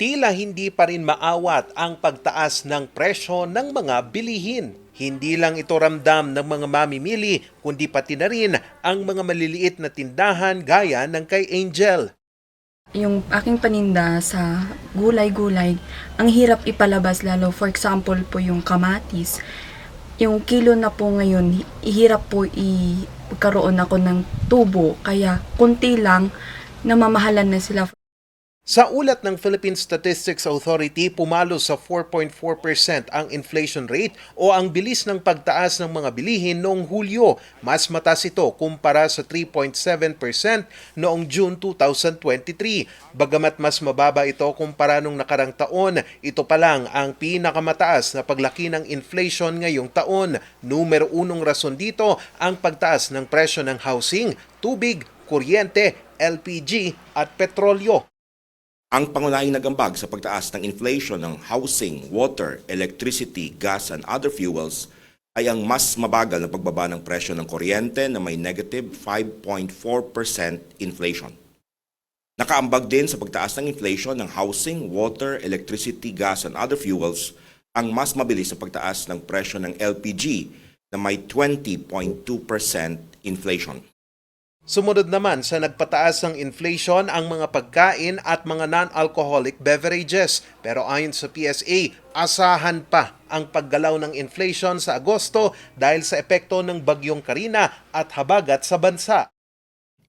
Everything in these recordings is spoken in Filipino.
tila hindi pa rin maawat ang pagtaas ng presyo ng mga bilihin. Hindi lang ito ramdam ng mga mamimili, kundi pati na rin ang mga maliliit na tindahan gaya ng kay Angel. Yung aking paninda sa gulay-gulay, ang hirap ipalabas lalo. For example po yung kamatis. Yung kilo na po ngayon, ihirap po ikaroon ako ng tubo. Kaya kunti lang, namamahalan na sila. Sa ulat ng Philippine Statistics Authority, pumalo sa 4.4% ang inflation rate o ang bilis ng pagtaas ng mga bilihin noong Hulyo. Mas mataas ito kumpara sa 3.7% noong June 2023. Bagamat mas mababa ito kumpara nung nakarang taon, ito pa lang ang pinakamataas na paglaki ng inflation ngayong taon. Numero unong rason dito ang pagtaas ng presyo ng housing, tubig, kuryente, LPG at petrolyo. Ang pangunahing nagambag sa pagtaas ng inflation ng housing, water, electricity, gas, and other fuels ay ang mas mabagal na pagbaba ng presyo ng kuryente na may negative 5.4% inflation. Nakaambag din sa pagtaas ng inflation ng housing, water, electricity, gas, and other fuels ang mas mabilis sa pagtaas ng presyo ng LPG na may 20.2% inflation. Sumunod naman sa nagpataas ng inflation ang mga pagkain at mga non-alcoholic beverages. Pero ayon sa PSA, asahan pa ang paggalaw ng inflation sa Agosto dahil sa epekto ng bagyong Karina at habagat sa bansa.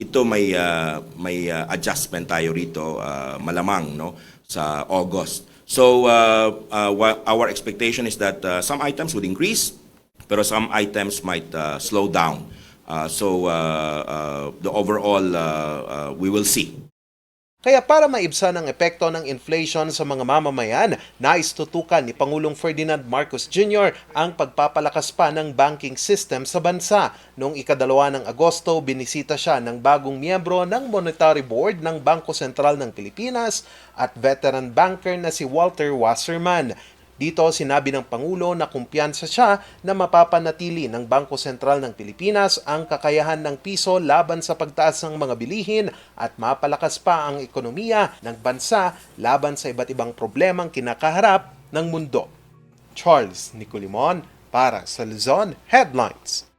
ito may uh, may uh, adjustment tayo rito uh, malamang no sa August. So uh, uh, our expectation is that uh, some items would increase pero some items might uh, slow down. Uh, so uh, uh, the overall uh, uh, we will see. Kaya para maibsan ang epekto ng inflation sa mga mamamayan, nais tutukan ni Pangulong Ferdinand Marcos Jr. ang pagpapalakas pa ng banking system sa bansa. Noong ikadalawa ng Agosto, binisita siya ng bagong miyembro ng Monetary Board ng Bangko Sentral ng Pilipinas at veteran banker na si Walter Wasserman. Dito sinabi ng Pangulo na kumpiyansa siya na mapapanatili ng Bangko Sentral ng Pilipinas ang kakayahan ng piso laban sa pagtaas ng mga bilihin at mapalakas pa ang ekonomiya ng bansa laban sa iba't ibang problemang kinakaharap ng mundo. Charles Nicolimon para sa Luzon Headlines.